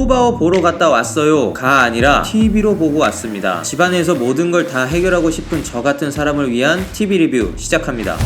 푸바오 보러 갔다 왔어요. 가 아니라 TV로 보고 왔습니다. 집안에서 모든 걸 다 해결하고 싶은 저 같은 사람을 위한 TV 리뷰 시작합니다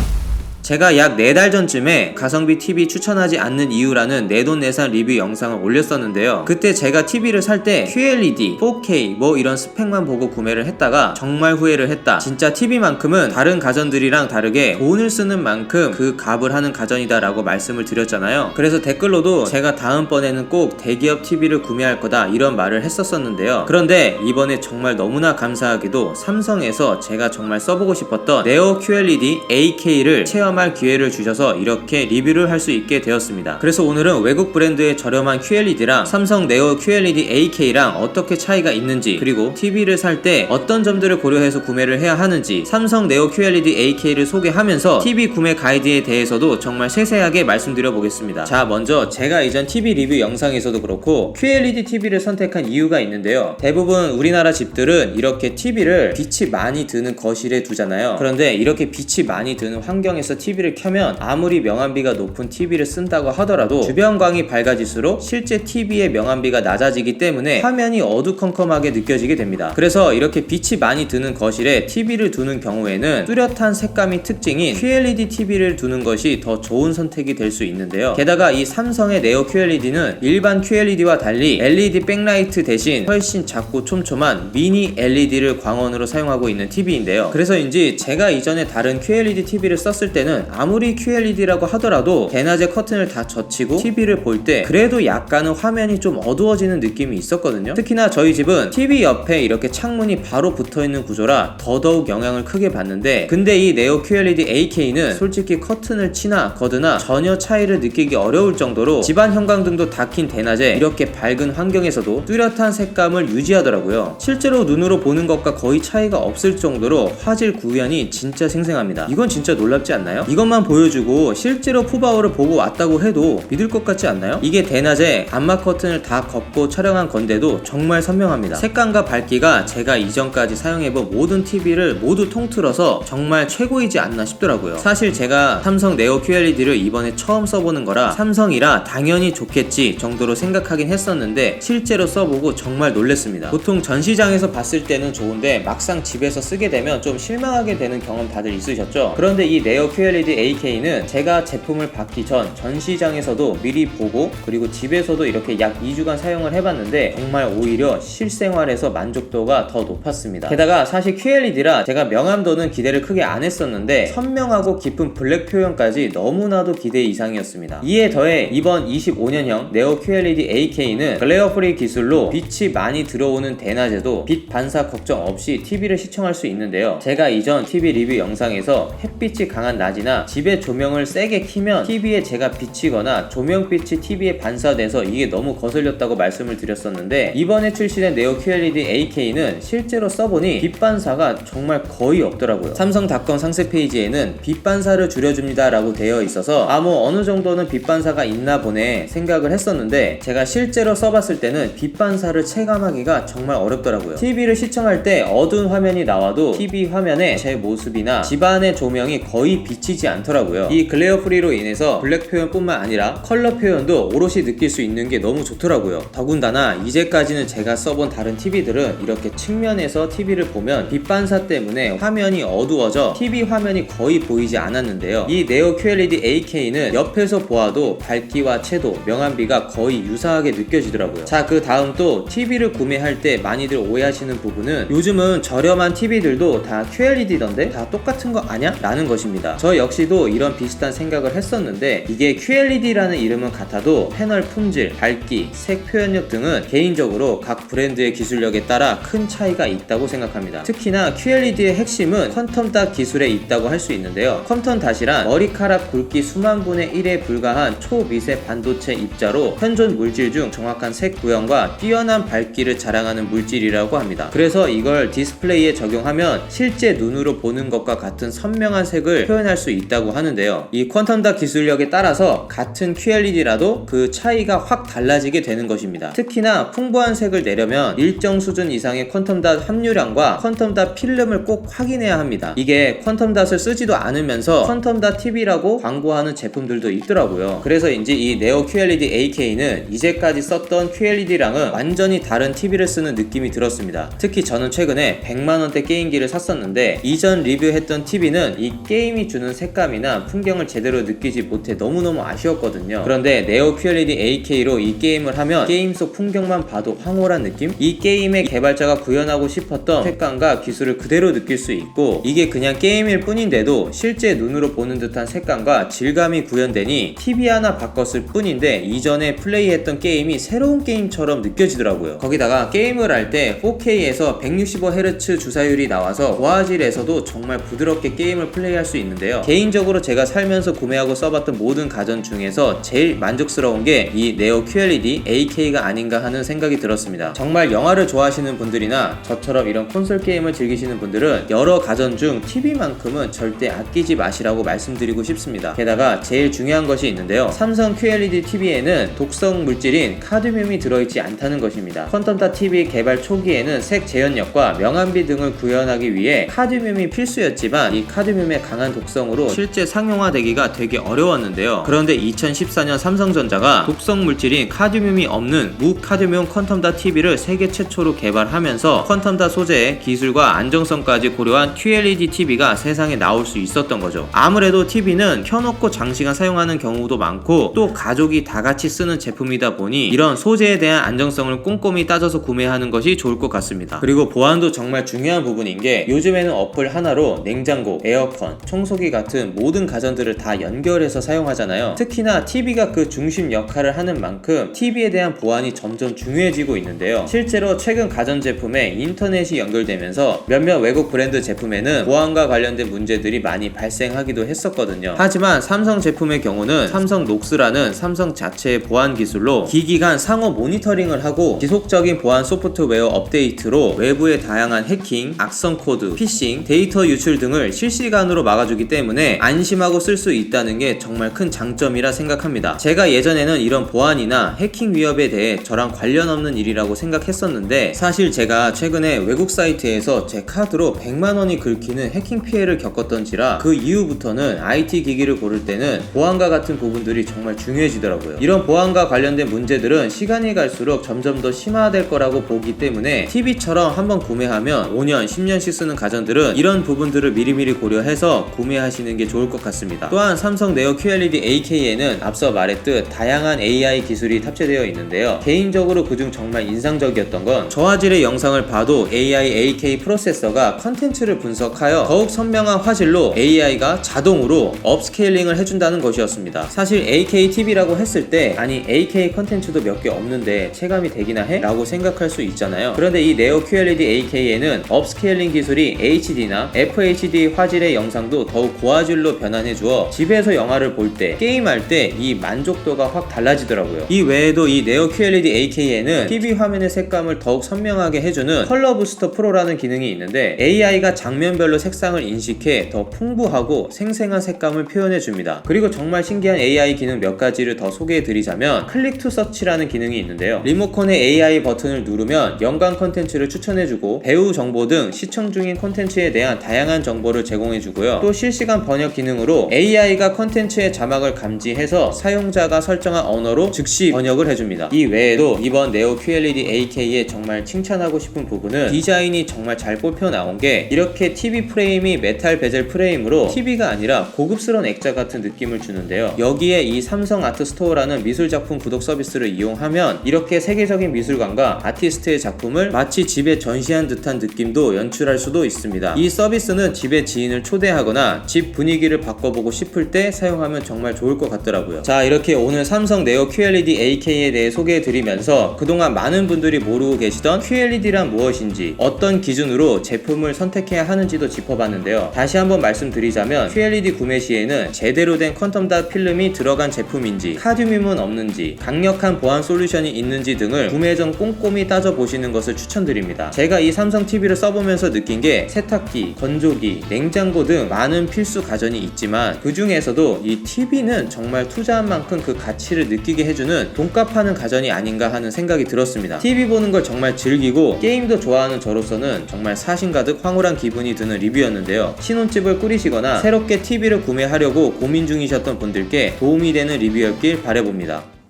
제가 약 4달 전쯤에 가성비 TV 추천하지 않는 이유라는 내돈내산 리뷰 영상을 올렸었는데요. 그때 제가 TV를 살 때 QLED, 4K 뭐 이런 스펙만 보고 구매를 했다가 정말 후회를 했다. 진짜 TV만큼은 다른 가전들이랑 다르게 돈을 쓰는 만큼 그 값을 하는 가전이다 라고 말씀을 드렸잖아요. 그래서 댓글로도 제가 다음번에는 꼭 대기업 TV를 구매할 거다 이런 말을 했었었는데요. 그런데 이번에 정말 너무나 감사하게도 삼성에서 제가 정말 써보고 싶었던 네오 QLED AK를 체험 할 기회를 주셔서 이렇게 리뷰를 할 수 있게 되었습니다. 그래서 오늘은 외국 브랜드의 저렴한 QLED랑 삼성 네오 QLED AK랑 어떻게 차이가 있는지 그리고 TV를 살 때 어떤 점들을 고려해서 구매를 해야 하는지 삼성 네오 QLED AK를 소개하면서 TV 구매 가이드에 대해서도 정말 세세하게 말씀드려 보겠습니다. 자 먼저 제가 이전 TV 리뷰 영상에서도 그렇고 QLED TV를 선택한 이유가 있는데요. 대부분 우리나라 집들은 이렇게 TV를 빛이 많이 드는 거실에 두잖아요. 그런데 이렇게 빛이 많이 드는 환경에서 TV를 켜면 아무리 명암비가 높은 TV를 쓴다고 하더라도 주변광이 밝아질수록 실제 TV의 명암비가 낮아지기 때문에 화면이 어두컴컴하게 느껴지게 됩니다. 그래서 이렇게 빛이 많이 드는 거실에 TV를 두는 경우에는 뚜렷한 색감이 특징인 QLED TV를 두는 것이 더 좋은 선택이 될 수 있는데요. 게다가 이 삼성의 네오 QLED는 일반 QLED와 달리 LED 백라이트 대신 훨씬 작고 촘촘한 미니 LED를 광원으로 사용하고 있는 TV인데요. 그래서인지 제가 이전에 다른 QLED TV를 썼을 때는 아무리 QLED라고 하더라도 대낮에 커튼을 다 젖히고 TV를 볼 때 그래도 약간은 화면이 좀 어두워지는 느낌이 있었거든요. 특히나 저희 집은 TV 옆에 이렇게 창문이 바로 붙어 있는 구조라 더더욱 영향을 크게 받는데 근데 이 네오 QLED AK는 솔직히 커튼을 치나 거드나 전혀 차이를 느끼기 어려울 정도로 집안 형광등도 다 킨 대낮에 이렇게 밝은 환경에서도 뚜렷한 색감을 유지하더라고요. 실제로 눈으로 보는 것과 거의 차이가 없을 정도로 화질 구현이 진짜 생생합니다. 이건 진짜 놀랍지 않나요? 이것만 보여주고 실제로 푸바오를 보고 왔다고 해도 믿을 것 같지 않나요? 이게 대낮에 암막 커튼을 다 걷고 촬영한 건데도 정말 선명합니다. 색감과 밝기가 제가 이전까지 사용해본 모든 TV를 모두 통틀어서 정말 최고이지 않나 싶더라고요. 사실 제가 삼성 네오 QLED를 이번에 처음 써보는 거라 삼성이라 당연히 좋겠지 정도로 생각하긴 했었는데 실제로 써보고 정말 놀랬습니다. 보통 전시장에서 봤을 때는 좋은데 막상 집에서 쓰게 되면 좀 실망하게 되는 경험 다들 있으셨죠? 그런데 이 네오 QLED AK는 제가 제품을 받기 전 전시장에서도 미리 보고 그리고 집에서도 이렇게 약 2주간 사용을 해봤는데 정말 오히려 실생활에서 만족도가 더 높았습니다. 게다가 사실 QLED라 제가 명암도는 기대를 크게 안 했었는데 선명하고 깊은 블랙 표현까지 너무나도 기대 이상이었습니다. 이에 더해 이번 25년형 네오 QLED AK는 글레어 프리 기술로 빛이 많이 들어오는 대낮에도 빛 반사 걱정 없이 TV를 시청할 수 있는데요. 제가 이전 TV 리뷰 영상에서 햇빛이 강한 낮이 나 집에 조명을 세게 키면 TV에 제가 비치거나 조명빛이 TV에 반사돼서 이게 너무 거슬렸다고 말씀을 드렸었는데 이번에 출시된 네오 QLED AK는 실제로 써보니 빛 반사가 정말 거의 없더라고요. 삼성닷컴 상세 페이지에는 빛 반사를 줄여줍니다 라고 되어 있어서 아 뭐 어느 정도는 빛 반사가 있나 보네 생각을 했었는데 제가 실제로 써봤을 때는 빛 반사를 체감하기가 정말 어렵더라고요. TV를 시청할 때 어두운 화면이 나와도 TV 화면에 제 모습이나 집안의 조명이 거의 비치지 않더라고요. 이 글레어 프리로 인해서 블랙 표현뿐만 아니라 컬러 표현도 오롯이 느낄 수 있는 게 너무 좋더라고요. 더군다나 이제까지는 제가 써본 다른 TV들은 이렇게 측면에서 TV를 보면 빛 반사 때문에 화면이 어두워져 TV 화면이 거의 보이지 않았는데요. 이 네오 QLED AK는 옆에서 보아도 밝기와 채도, 명암비가 거의 유사하게 느껴지더라고요. 자, 그 다음 또 TV를 구매할 때 많이들 오해하시는 부분은 요즘은 저렴한 TV들도 다 QLED던데 다 똑같은 거 아냐? 라는 것입니다. 저 역시도 이런 비슷한 생각을 했었는데 이게 QLED라는 이름은 같아도 패널 품질, 밝기, 색 표현력 등은 개인적으로 각 브랜드의 기술력에 따라 큰 차이가 있다고 생각합니다. 특히나 QLED의 핵심은 퀀텀 닷 기술에 있다고 할 수 있는데요. 퀀텀 닷이란 머리카락 굵기 수만 분의 1에 불과한 초미세 반도체 입자로 현존 물질 중 정확한 색 구현과 뛰어난 밝기를 자랑하는 물질이라고 합니다. 그래서 이걸 디스플레이에 적용하면 실제 눈으로 보는 것과 같은 선명한 색을 표현할 수 있다고 하는데요. 이 퀀텀 닷 기술력에 따라서 같은 QLED라도 그 차이가 확 달라지게 되는 것입니다. 특히나 풍부한 색을 내려면 일정 수준 이상의 퀀텀 닷 함유량과 퀀텀 닷 필름을 꼭 확인해야 합니다. 이게 퀀텀 닷을 쓰지도 않으면서 퀀텀 닷 TV라고 광고하는 제품들도 있더라고요. 그래서인지 이 네오 QLED AK는 이제까지 썼던 QLED랑은 완전히 다른 TV를 쓰는 느낌이 들었습니다. 특히 저는 최근에 100만원대 게임기를 샀었는데 이전 리뷰했던 TV는 이 게임이 주는 색감이나 풍경을 제대로 느끼지 못해 너무너무 아쉬웠거든요. 그런데 네오 QLED AK로 이 게임을 하면 게임 속 풍경만 봐도 황홀한 느낌? 이 게임의 개발자가 구현하고 싶었던 색감과 기술을 그대로 느낄 수 있고 이게 그냥 게임일 뿐인데도 실제 눈으로 보는 듯한 색감과 질감이 구현되니 TV 하나 바꿨을 뿐인데 이전에 플레이했던 게임이 새로운 게임처럼 느껴지더라고요. 거기다가 게임을 할 때 4K에서 165Hz 주사율이 나와서 고화질에서도 정말 부드럽게 게임을 플레이할 수 있는데요. 개인적으로 제가 살면서 구매하고 써봤던 모든 가전 중에서 제일 만족스러운 게 이 네오 QLED AK가 아닌가 하는 생각이 들었습니다. 정말 영화를 좋아하시는 분들이나 저처럼 이런 콘솔 게임을 즐기시는 분들은 여러 가전 중 TV만큼은 절대 아끼지 마시라고 말씀드리고 싶습니다. 게다가 제일 중요한 것이 있는데요. 삼성 QLED TV에는 독성 물질인 카드뮴이 들어있지 않다는 것입니다. 퀀텀타 TV 개발 초기에는 색 재현력과 명암비 등을 구현하기 위해 카드뮴이 필수였지만 이 카드뮴의 강한 독성으로 실제 상용화되기가 되게 어려웠는데요. 그런데 2014년 삼성전자가 독성 물질인 카드뮴이 없는 무카드뮴 퀀텀다 TV를 세계 최초로 개발하면서 퀀텀다 소재의 기술과 안정성까지 고려한 QLED TV가 세상에 나올 수 있었던 거죠. 아무래도 TV는 켜놓고 장시간 사용하는 경우도 많고 또 가족이 다 같이 쓰는 제품이다 보니 이런 소재에 대한 안정성을 꼼꼼히 따져서 구매하는 것이 좋을 것 같습니다. 그리고 보안도 정말 중요한 부분인 게 요즘에는 어플 하나로 냉장고, 에어컨, 청소기 같은 모든 가전들을 다 연결해서 사용하잖아요. 특히나 TV가 그 중심 역할을 하는 만큼 TV에 대한 보안이 점점 중요해지고 있는데요. 실제로 최근 가전 제품에 인터넷이 연결되면서 몇몇 외국 브랜드 제품에는 보안과 관련된 문제들이 많이 발생하기도 했었거든요. 하지만 삼성 제품의 경우는 삼성 녹스라는 삼성 자체의 보안 기술로 기기간 상호 모니터링을 하고 지속적인 보안 소프트웨어 업데이트로 외부의 다양한 해킹, 악성 코드, 피싱, 데이터 유출 등을 실시간으로 막아주기 때문에 안심하고 쓸 수 있다는 게 정말 큰 장점이라 생각합니다. 제가 예전에는 이런 보안이나 해킹 위협에 대해 저랑 관련 없는 일이라고 생각했었는데 사실 제가 최근에 외국 사이트에서 제 카드로 100만 원이 긁히는 해킹 피해를 겪었던지라 그 이후부터는 IT 기기를 고를 때는 보안과 같은 부분들이 정말 중요해지더라고요. 이런 보안과 관련된 문제들은 시간이 갈수록 점점 더 심화될 거라고 보기 때문에 TV처럼 한번 구매하면 5년, 10년씩 쓰는 가전들은 이런 부분들을 미리미리 고려해서 구매하시는 게 좋을 것 같습니다. 또한 삼성 네오 QLED AK에는 앞서 말했듯 다양한 AI 기술이 탑재되어 있는데요. 개인적으로 그중 정말 인상적이었던 건 저화질의 영상을 봐도 AI AK 프로세서가 컨텐츠를 분석하여 더욱 선명한 화질로 AI가 자동으로 업스케일링을 해준다는 것이었습니다. 사실 AK TV라고 했을 때 아니 AK 컨텐츠도 몇 개 없는데 체감이 되기나 해? 라고 생각할 수 있잖아요. 그런데 이 네오 QLED AK에는 업스케일링 기술이 HD나 FHD 화질의 영상도 더욱 고화질로 변환해 주어 집에서 영화를 볼 때, 게임할 때 이 만족도가 확 달라지더라고요. 이 외에도 이 네오 QLED AK에는 TV 화면의 색감을 더욱 선명하게 해주는 컬러 부스터 프로라는 기능이 있는데 AI가 장면별로 색상을 인식해 더 풍부하고 생생한 색감을 표현해 줍니다. 그리고 정말 신기한 AI 기능 몇 가지를 더 소개해 드리자면 클릭 투 서치라는 기능이 있는데요. 리모컨의 AI 버튼을 누르면 연관 콘텐츠를 추천해 주고 배우 정보 등 시청 중인 콘텐츠에 대한 다양한 정보를 제공해 주고요. 또 실시간 번역 기능으로 AI가 콘텐츠의 자막을 감지해서 사용자가 설정한 언어로 즉시 번역을 해줍니다. 이 외에도 이번 네오 QLED AK의 정말 칭찬하고 싶은 부분은 디자인이 정말 잘 뽑혀 나온 게 이렇게 TV 프레임이 메탈 베젤 프레임으로 TV가 아니라 고급스러운 액자 같은 느낌을 주는데요. 여기에 이 삼성 아트 스토어라는 미술 작품 구독 서비스를 이용하면 이렇게 세계적인 미술관과 아티스트의 작품을 마치 집에 전시한 듯한 느낌도 연출할 수도 있습니다. 이 서비스는 집에 지인을 초대하거나 집 분위기를 바꿔보고 싶을 때 사용하면 정말 좋을 것 같더라고요. 자, 이렇게 오늘 삼성 네오 QLED AK에 대해 소개해 드리면서 그동안 많은 분들이 모르고 계시던 QLED란 무엇인지 어떤 기준으로 제품을 선택해야 하는지도 짚어봤는데요. 다시 한번 말씀드리자면 QLED 구매 시에는 제대로 된 퀀텀닷 필름이 들어간 제품인지 카드뮴은 없는지 강력한 보안 솔루션이 있는지 등을 구매 전 꼼꼼히 따져보시는 것을 추천드립니다. 제가 이 삼성 TV를 써보면서 느낀 게 세탁기, 건조기, 냉장고 등 많은 필수 필수 가전이 있지만 그 중에서도 이 TV는 정말 투자한 만큼 그 가치를 느끼게 해주는 돈값하는 가전이 아닌가 하는 생각이 들었습니다. TV 보는 걸 정말 즐기고 게임도 좋아하는 저로서는 정말 사심 가득 황홀한 기분이 드는 리뷰였는데요. 신혼집을 꾸리시거나 새롭게 TV를 구매하려고 고민 중이셨던 분들께 도움이 되는 리뷰였길 바래봅니다.